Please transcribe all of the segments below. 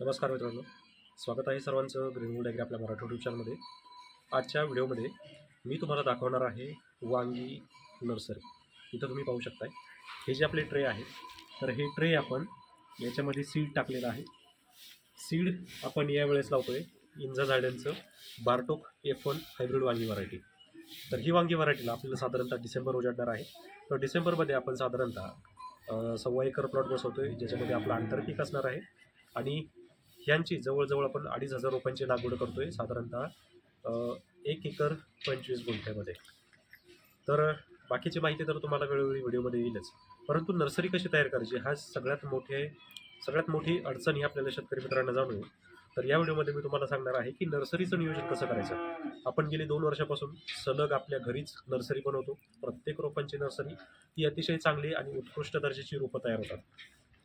नमस्कार मित्रांनो. स्वागत आहे सर्वांचं ग्रीनवूड ॲग्री आपल्या मराठी यूट्यूब चॅनलमध्ये आजच्या व्हिडिओमध्ये मी तुम्हाला दाखवणार आहे वांगी नर्सरी. इथं तुम्ही पाहू शकताय. हे जे आपले ट्रे आहे तर हे ट्रे आपण याच्यामध्ये सीड टाकलेलं आहे. सीड आपण यावेळेस लावतो आहे इंजा झाड्यांचं बारटोक एफ वन हायब्रिड वांगी व्हरायटी तर ही वांगी व्हरायटीला आपल्याला साधारणतः डिसेंबर उजाडणार आहे. तर डिसेंबरमध्ये आपण साधारणतः सव्वा एकर प्लॉट बसवतो आहे ज्याच्यामध्ये आपलं आंतरपीक असणार आहे. आणि ह्यांची जवळजवळ आपण अडीच हजार रुपयांची लागवड करतो आहे साधारणतः एक एकर पंचवीस गुंठ्यामध्ये. तर बाकीची माहिती तर तुम्हाला वेळोवेळी व्हिडिओमध्ये येईलच. परंतु नर्सरी कशी तयार करायची? हा सगळ्यात मोठे सगळ्यात मोठी अडचण ही आपल्याला शेतकरी मित्रांना जाणून तर या व्हिडिओमध्ये मी तुम्हाला सांगणार आहे की नर्सरीचं नियोजन कसं करायचं? आपण गेली दोन वर्षापासून सलग आपल्या घरीच नर्सरी बनवतो. प्रत्येक रोपांची नर्सरी ही अतिशय चांगली आणि उत्कृष्ट दर्जाची रोपं तयार होतात.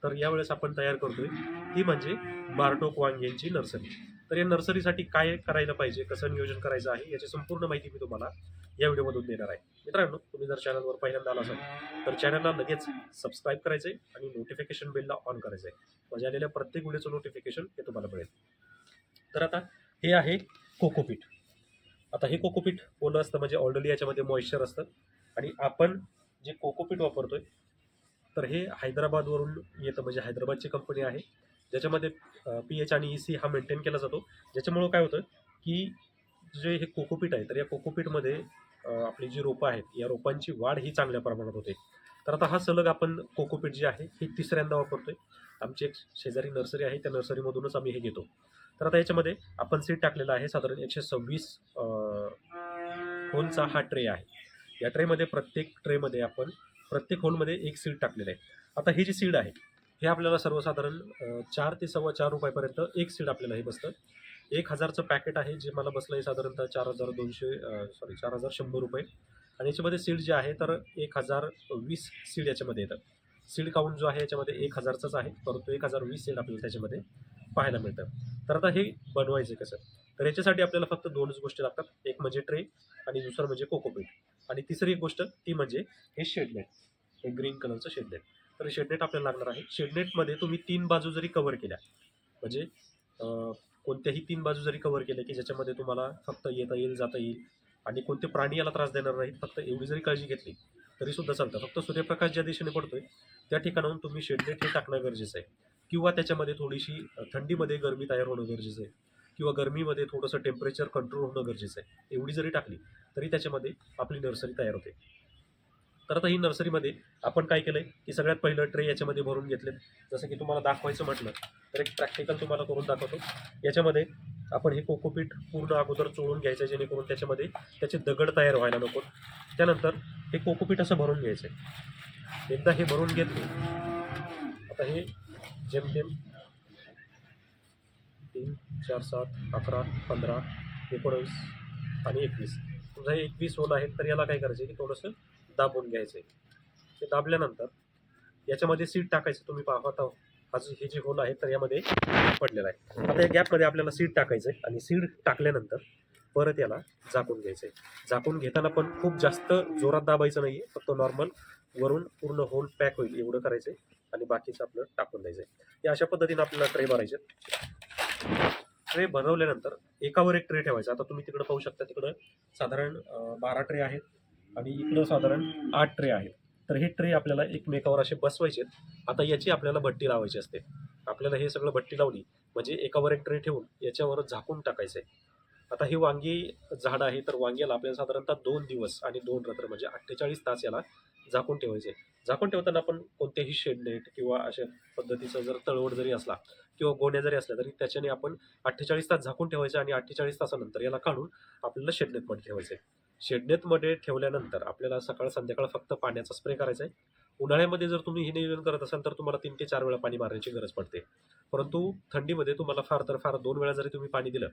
तर यावेळेस आपण तयार करतोय ती म्हणजे बारटोक वांग्यांची नर्सरी. तर या नर्सरीसाठी काय करायला पाहिजे कसं नियोजन करायचं आहे याची संपूर्ण माहिती मी तुम्हाला या व्हिडिओमधून देणार आहे. मित्रांनो तुम्ही जर चॅनलवर पहिल्यांदा आला असाल तर चॅनलला लगेच सबस्क्राईब करायचं आहे आणि नोटिफिकेशन बेलला ऑन करायचं आहे म्हणजे आलेल्या प्रत्येक व्हिडिओचं नोटिफिकेशन हे तुम्हाला मिळेल. तर आता हे आहे कोकोपीट आता हे कोकोपीट ओलं असतं म्हणजे ऑलरेडी याच्यामध्ये मॉइश्चर असतं. आणि आपण जे कोकोपीट वापरतोय तर हे हैदराबादवरून येतं म्हणजे हैदराबादची कंपनी आहे. ज्याच्यामध्ये पी एच आणि ई सी हा मेंटेन केला जातो. ज्याच्यामुळं काय होतं की जे हे कोकोपीट आहे तर या कोकोपीटमध्ये आपली जी रोपं आहेत या रोपांची वाढ ही चांगल्या प्रमाणात होते. तर आता हा सलग आपण कोकोपीट जे आहे हे तिसऱ्यांदा वापरतोय. आमची एक शेजारी नर्सरी आहे त्या नर्सरीमधूनच आम्ही हे घेतो. तर आता याच्यामध्ये आपण सीट टाकलेला आहे साधारण एकशे सव्वीस फोनचा हा ट्रे आहे. या ट्रेमध्ये प्रत्येक ट्रेमध्ये आपण प्रत्येक होलमध्ये एक सीड टाकलेलं आहे. आता ही जी सीड आहे हे आपल्याला सर्वसाधारण चार ते सव्वा चार रुपयापर्यंत एक सीड आपल्याला हे बसतं. एक हजारचं पॅकेट आहे जे मला बसलं आहे साधारणतः चार हजार दोनशे सॉरी चार हजार शंभर रुपये. आणि याच्यामध्ये सीड जे आहे तर एक हजार वीस सीड याच्यामध्ये येतं. सीड काउंट जो आहे याच्यामध्ये एक हजारचाच आहे परंतु एक हजार वीस सीड आपल्याला त्याच्यामध्ये पाहायला मिळतं. तर आता हे बनवायचं कसं? तर याच्यासाठी आपल्याला फक्त दोनच गोष्टी लागतात. एक म्हणजे ट्रे आणि दुसरं म्हणजे कोकोपीट. आणि तिसरी एक गोष्ट ती म्हणजे हे शेडनेट हे ग्रीन कलरचं शेडनेट तर शेडनेट आपल्याला लागणार आहे. शेडनेटमध्ये तुम्ही तीन बाजू जरी कव्हर केल्या म्हणजे कोणत्याही तीन बाजू जरी कव्हर केल्या की ज्याच्यामध्ये तुम्हाला फक्त येता येईल जाता येईल आणि कोणते प्राणी याला त्रास देणार नाहीत फक्त एवढी जरी काळजी घेतली तरी सुद्धा चालतं. फक्त सूर्यप्रकाश ज्या दिशेने पडतोय त्या ठिकाणाहून तुम्ही शेडनेट हे टाकणं गरजेचं आहे. किंवा त्याच्यामध्ये थोडीशी थंडीमध्ये गरमी तयार होणं गरजेचं आहे. किंवा गरमीमध्ये थोडंसं टेम्परेचर कंट्रोल होणं गरजेचं आहे. एवढी जरी टाकली तरी त्याच्यामध्ये आपली नर्सरी तयार होते. तर आता ही नर्सरीमध्ये आपण काय केलं आहे की सगळ्यात पहिलं ट्रे याच्यामध्ये भरून घेतलेत. जसं की तुम्हाला दाखवायचं म्हटलं तर एक प्रॅक्टिकल तुम्हाला करून दाखवतो. याच्यामध्ये आपण हे कोकोपीट पूर्ण अगोदर चोळून घ्यायचं जेणेकरून त्याच्यामध्ये त्याचे दगड तयार व्हायला नको. त्यानंतर हे कोकोपीट असं भरून घ्यायचं आहे. एकदा हे भरून घेतले आता हे जेमतेम तीन चार सात अकरा पंधरा एकोणवीस आणि एकवीस. समजा हे एकवीस होल आहेत तर याला काय करायचं आहे की थोडंसं दाबून घ्यायचं आहे. ते दाबल्यानंतर याच्यामध्ये सीट टाकायचं तुम्ही पाहता हा जो हे जे होल आहे तर यामध्ये पडलेला आहे. आता या गॅपमध्ये आपल्याला सीट टाकायचं आहे आणि सीड टाकल्यानंतर परत याला झाकून घ्यायचं आहे. झाकून घेताना पण खूप जास्त जोरात दाबायचं नाही आहे फक्त नॉर्मल वरून पूर्ण होल पॅक होईल एवढं करायचं आहे आणि बाकीचं आपलं टाकून द्यायचं आहे. या अशा पद्धतीनं आपल्याला ट्रे भरायचे ट्रे बनवल्यानंतर एकावर एक ट्रे ठेवायचा. आता तुम्ही तिकडं पाहू शकता तिकडं साधारण बारा ट्रे आहेत आणि इकडं साधारण आठ ट्रे आहेत. तर हे ट्रे आपल्याला एकमेकावर असे बसवायचे आता याची आपल्याला भट्टी लावायची असते. आपल्याला हे सगळं भट्टी लावली म्हणजे एकावर एक ट्रे ठेवून याच्यावर झाकून टाकायचं आहे आता ही वांगी झाड आहे तर वांग्याला आपल्याला साधारणतः दोन दिवस आणि दोन रात्र म्हणजे अठ्ठेचाळीस तास याला झाकून ठेवायचे. झाकून ठेवताना आपण कोणतेही शेडनेट किंवा अशा पद्धतीचा जर तळवड जरी असला किंवा गोण्या जरी असल्या तरी त्याच्याने आपण अठ्ठेचाळीस तास झाकून ठेवायचे आणि अठ्ठेचाळीस तासानंतर याला काढून आपल्याला शेडनेटमध्ये ठेवायचं. आहे शेडनेटमध्ये ठेवल्यानंतर आपल्याला सकाळ संध्याकाळ फक्त पाण्याचा स्प्रे करायचा आहे. उन्हाळ्यामध्ये जर तुम्ही हे नियोजन करत असाल तर तुम्हाला तीन ते चार वेळा पाणी मारण्याची गरज पडते. परंतु थंडीमध्ये तुम्हाला फार तर फार दोन वेळा जरी तुम्ही पाणी दिलं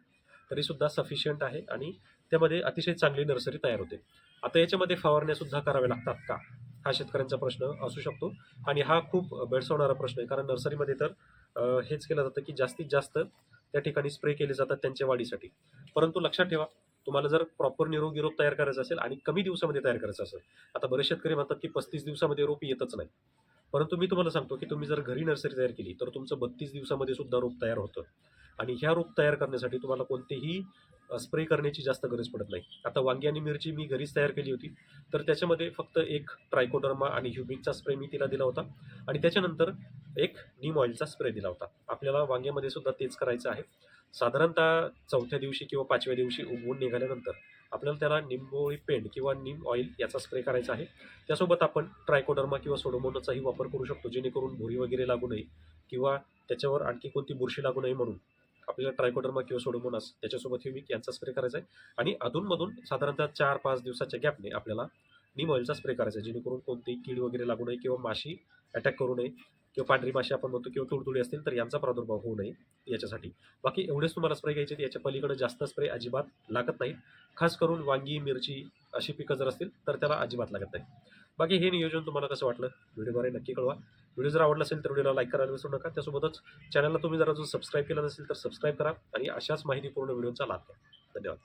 तरी सुद्धा सफिशियंट आहे आणि त्यामध्ये अतिशय चांगली नर्सरी तयार होते. आता याच्यामध्ये फवारण्या सुद्धा कराव्या लागतात का? हा शेतकऱ्यांचा प्रश्न असू शकतो आणि हा खूप भेडसावणारा प्रश्न आहे. कारण नर्सरीमध्ये तर हेच केलं जातं की जास्तीत जास्त त्या ठिकाणी स्प्रे केले जातात त्यांच्या वाढीसाठी. परंतु लक्षात ठेवा तुम्हाला जर प्रॉपर निरोगी रोप तयार करायचा असेल आणि कमी दिवसामध्ये तयार करायचं असेल आता बरेच शेतकरी म्हणतात की पस्तीस दिवसामध्ये रोप येतच नाही. परंतु मी तुम्हाला सांगतो की तुम्ही जर घरी नर्सरी तयार केली तर तुमचं बत्तीस दिवसामध्ये सुद्धा रोप तयार होतं. आणि ह्या रोप तयार करण्यासाठी तुम्हाला कोणतेही स्प्रे करण्याची जास्त गरज पडत नाही. आता वांगी आणि मिरची मी घरीच तयार केली होती तर त्याच्यामध्ये फक्त एक ट्रायकोडर्मा आणि ह्युमिकचा स्प्रे मी तिला दिला होता. आणि त्याच्यानंतर एक नीम ऑइलचा स्प्रे दिला होता. आपल्याला वांग्यामध्ये सुद्धा तेच करायचं आहे. साधारणतः चौथ्या दिवशी किंवा पाचव्या दिवशी उगवून निघाल्यानंतर आपल्याला त्याला निंबोळी पेंड किंवा निम ऑइल याचा स्प्रे करायचा आहे. त्यासोबत आपण ट्रायकोडर्मा किंवा सोडोमोनाचाही वापर करू शकतो जेणेकरून भुरी वगैरे लागू नये किंवा त्याच्यावर आणखी कोणती बुरशी लागू नये म्हणून. आपल्याला ट्रायकोडर्मा किंवा सोडोमोनास त्याच्यासोबत ह्युमिक यांचा स्प्रे करायचा आहे. आणि अधूनमधून साधारणतः चार पाच दिवसाच्या गॅपने आपल्याला निम ऑइलचा स्प्रे करायचा आहे जेणेकरून कोणती कीड वगैरे लागू नये किंवा माशी अटॅक करू नये. किंवा पांढरी माशी आपण म्हणतो किंवा तुडतुडी असतील तर यांचा प्रादुर्भाव होऊ नये याच्यासाठी. बाकी एवढेच तुम्हाला स्प्रे घ्यायचे याच्या पलीकडे जास्त स्प्रे अजिबात लागत नाही खास करून वांगी मिरची अशी पिकं जर असतील तर त्याला अजिबात लागत नाही बाकी हे नियोजन तुम्हाला कसं वाटलं? व्हिडिओद्वारे नक्की कळवा. व्हिडिओ जर आवडला असेल तर व्हिडिओला लाईक करायला विसरू नका. त्यासोबतच चॅनलला तुम्ही जर अजून सबस्क्राईब केलं नसेल तर सबस्क्राईब करा आणि अशाच माहितीपूर्ण व्हिडिओचा लाभ घ्या. धन्यवाद.